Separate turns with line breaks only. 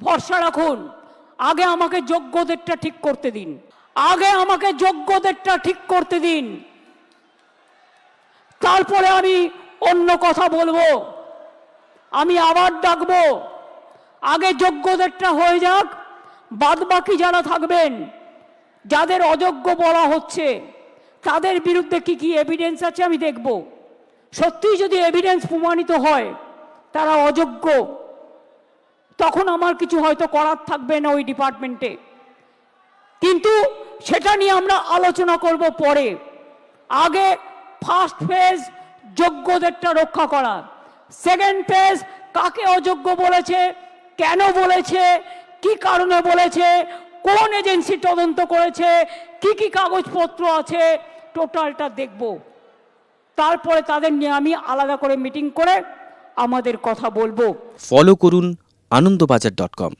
ভরসা রাখুন। আগে আমাকে যোগ্যদেরটা ঠিক করতে দিন। আগে আমাকে যোগ্যদেরটা ঠিক করতে দিন। তারপরে আমি অন্য কথা বলব। আমি আবার ডাকবো। আগে যোগ্যদেরটা হয়ে যাক। বাদ বাকি যারা থাকবেন, যাদের অযোগ্য বলা হচ্ছে, তাদের বিরুদ্ধে কি কি এভিডেন্স আছে আমি দেখব। সত্যিই যদি এভিডেন্স প্রমাণিত হয়, তারা অযোগ্য। তখন আমার কিছু হয়তো করার থাকবে না ওই ডিপার্টমেন্টে। কিন্তু সেটা নিয়ে আমরা আলোচনা করব পরে। আগে ফার্স্ট ফেজ যোগ্যদেরটা রক্ষা করা। সেকেন্ড ফেজ কাকে অযোগ্য বলেছে, কেন বলেছে, কি কারণে বলেছে, কোন এজেন্সি তদন্ত করেছে, কি কি কাগজপত্র আছে, টোটালটা দেখব। তারপরে তাদের নিয়ে আমি আলাদা করে মিটিং করে আমাদের কথা বলব।
ফলো করুন আনন্দবাজার ডট কম।